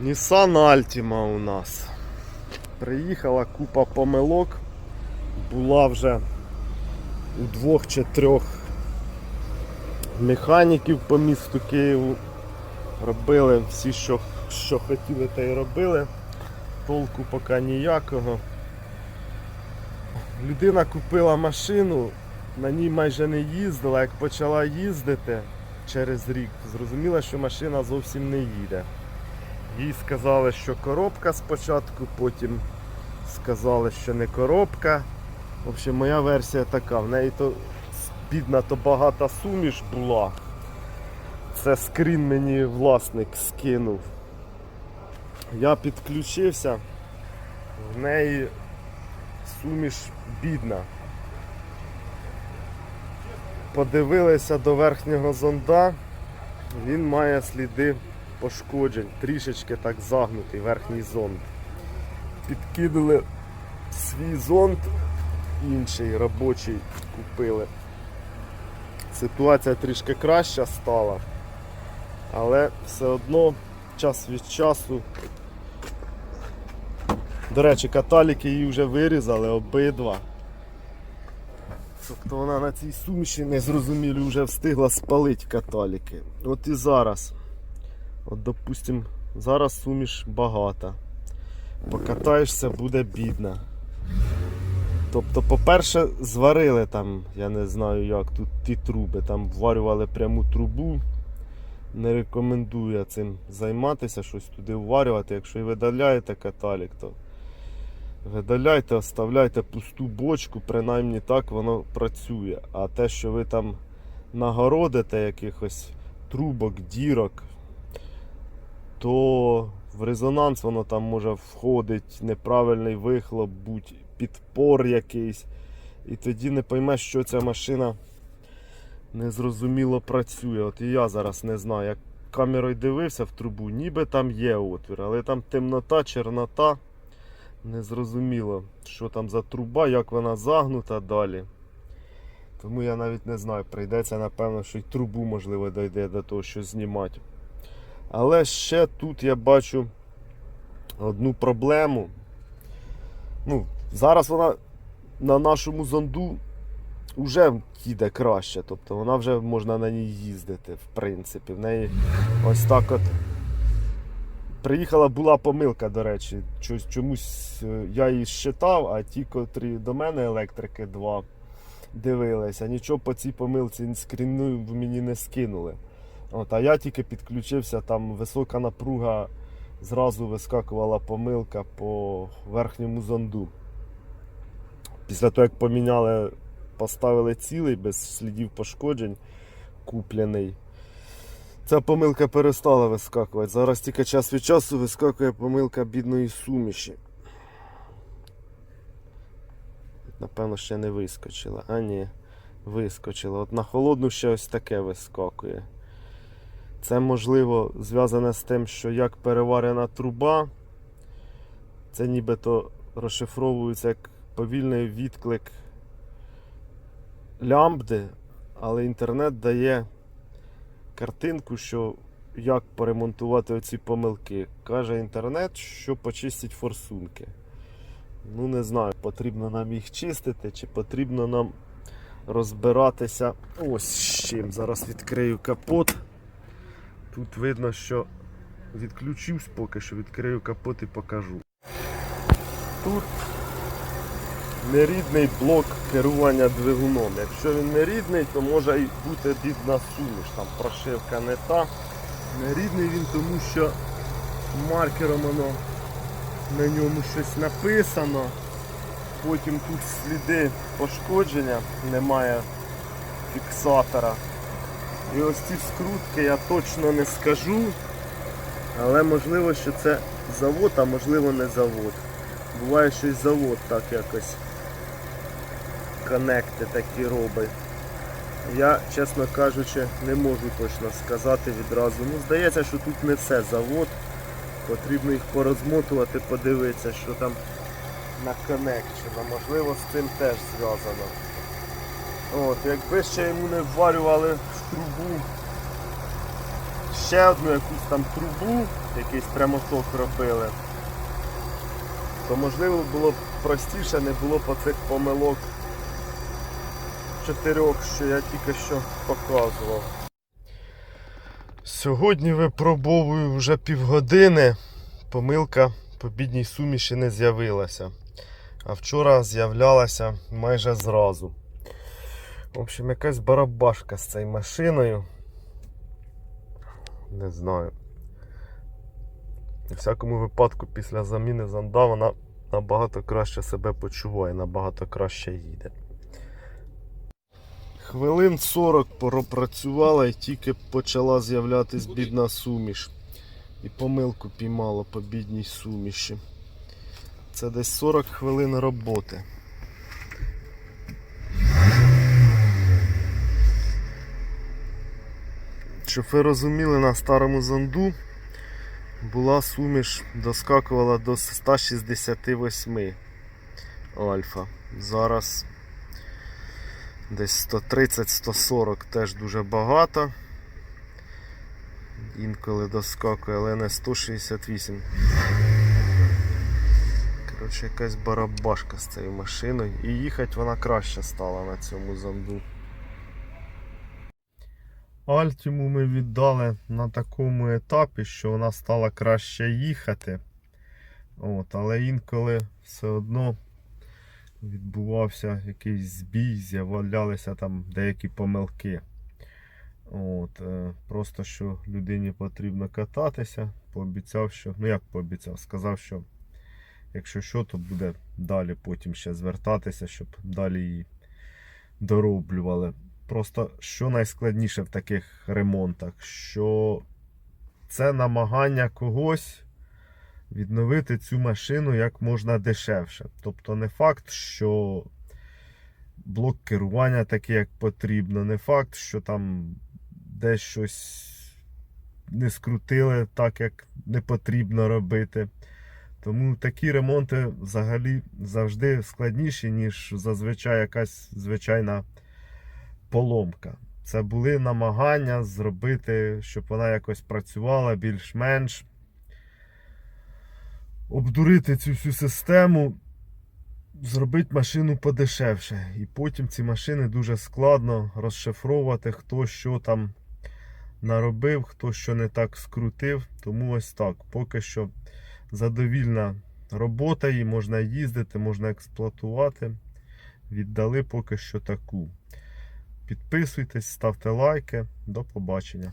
Nissan Altima у нас. Приїхала купа помилок. Була вже у двох чи трьох механіків по місту Києву. Робили всі, що, що хотіли, те й робили. Толку поки ніякого. Людина купила машину, на ній майже не їздила. Як почала їздити через рік, зрозуміла, що машина зовсім не їде. Їй сказали, що коробка спочатку, потім сказали, що не коробка. В общем, моя версія така. В неї то бідна, то багата суміш була. Це скрін мені власник скинув. Я підключився, в неї суміш бідна. Подивилися до верхнього зонда, він має сліди пошкоджень, трішечки так загнутий верхній зонд. Підкинули свій зонд, інший робочий купили. Ситуація трішки краща стала, але все одно час від часу. До речі, каталіки її вже вирізали обидва. Тобто вона на цій суміші незрозумілі вже встигла спалити каталіки. От і зараз. От, допустим, зараз суміш багата. Покатаєшся, буде бідна. Тобто, по-перше, зварили там, я не знаю як, тут ті труби, там вварювали пряму трубу. Не рекомендую цим займатися, щось туди вварювати. Якщо і видаляєте каталік, то видаляйте, оставляйте пусту бочку, принаймні так воно працює. А те, що ви там нагородите якихось трубок, дірок, то в резонанс воно там може входить неправильний вихлоп, будь підпор якийсь. І тоді не поймеш, що ця машина незрозуміло працює. От і я зараз не знаю, як камерою дивився в трубу, ніби там є отвір, але там темнота, чорнота. Незрозуміло, що там за труба, як вона загнута далі. Тому я навіть не знаю, прийдеться, напевно, що й трубу, можливо, дойде до того, що знімати. Але ще тут я бачу одну проблему. Ну, зараз вона на нашому зонду вже їде краще. Тобто вона вже можна на ній їздити, в принципі. В неї ось так от. Приїхала була помилка, до речі. Чомусь е, я її щитав, а ті, котрі до мене електрики два дивилися, нічого по цій помилці скріну мені не скинули. От, а я тільки підключився, там висока напруга, зразу вискакувала помилка по верхньому зонду. Після того, як поміняли, поставили цілий без слідів пошкоджень, куплений. Ця помилка перестала вискакувати. Зараз тільки час від часу вискакує помилка бідної суміші. Напевно, ще не вискочила. А ні, вискочила. От на холодну ще ось таке вискакує. Це можливо зв'язане з тим, що як переварена труба, це нібито розшифровується як повільний відклик лямбди, але інтернет дає картинку, що як поремонтувати оці помилки. Каже інтернет, що почистить форсунки. Ну, не знаю, потрібно нам їх чистити, чи потрібно нам розбиратися ось з чим. Зараз відкрию капот. Тут видно, що відключився поки що, відкрию капот і покажу. Тут нерідний блок керування двигуном. Якщо він не рідний, то може і бути бідна суміш. Там прошивка не та. Нерідний він тому, що маркером воно на ньому щось написано. Потім тут сліди пошкодження, немає фіксатора. І ось ці скрутки я точно не скажу, але можливо, що це завод, а можливо не завод. Буває, що й завод так якось конекти такі робить. Я, чесно кажучи, не можу точно сказати відразу. Ну, здається, що тут не все завод. Потрібно їх порозмотувати, подивитися, що там на коннекчено. Можливо, з цим теж зв'язано. От, якби ще йому не вварювали трубу ще одну якусь там трубу, якийсь прямоток робили, то можливо було б простіше, не було б оцих помилок чотирьох, що я тільки що показував. Сьогодні випробовую вже півгодини. Помилка по бідній суміші не з'явилася. А вчора з'являлася майже зразу. В общем, якась барабашка з цією машиною. Не знаю. У всякому випадку, після заміни зонда вона набагато краще себе почуває, набагато краще їде. Хвилин 40 пропрацювала і тільки почала з'являтись бідна суміш. І помилку піймала по бідній суміші. Це десь 40 хвилин роботи. Щоб ви розуміли, на старому зонду була суміш, доскакувала до 168 альфа. Зараз десь 130-140 теж дуже багато. Інколи доскакує, але не 168. Коротше, якась барабашка з цією машиною. І їхати вона краще стала на цьому зонду. Альтіму ми віддали на такому етапі, що вона стала краще їхати. От, але інколи все одно відбувався якийсь збій, з'являлися там деякі помилки. От, е, Просто що людині потрібно кататися, пообіцяв, що. Ну як пообіцяв, сказав, що якщо що, то буде далі потім ще звертатися, щоб далі її дороблювали. Просто що найскладніше в таких ремонтах, що це намагання когось відновити цю машину як можна дешевше. Тобто не факт, що блок керування такий, як потрібно, не факт, що там десь щось не скрутили так, як не потрібно робити. Тому такі ремонти взагалі завжди складніші, ніж зазвичай якась звичайна поломка. Це були намагання зробити, щоб вона якось працювала більш-менш. Обдурити цю всю систему, зробити машину подешевше. І потім ці машини дуже складно розшифровувати, хто що там наробив, хто що не так скрутив. Тому ось так. Поки що задовільна робота, її можна їздити, можна експлуатувати. Віддали поки що таку. Підписуйтесь, ставте лайки. До побачення.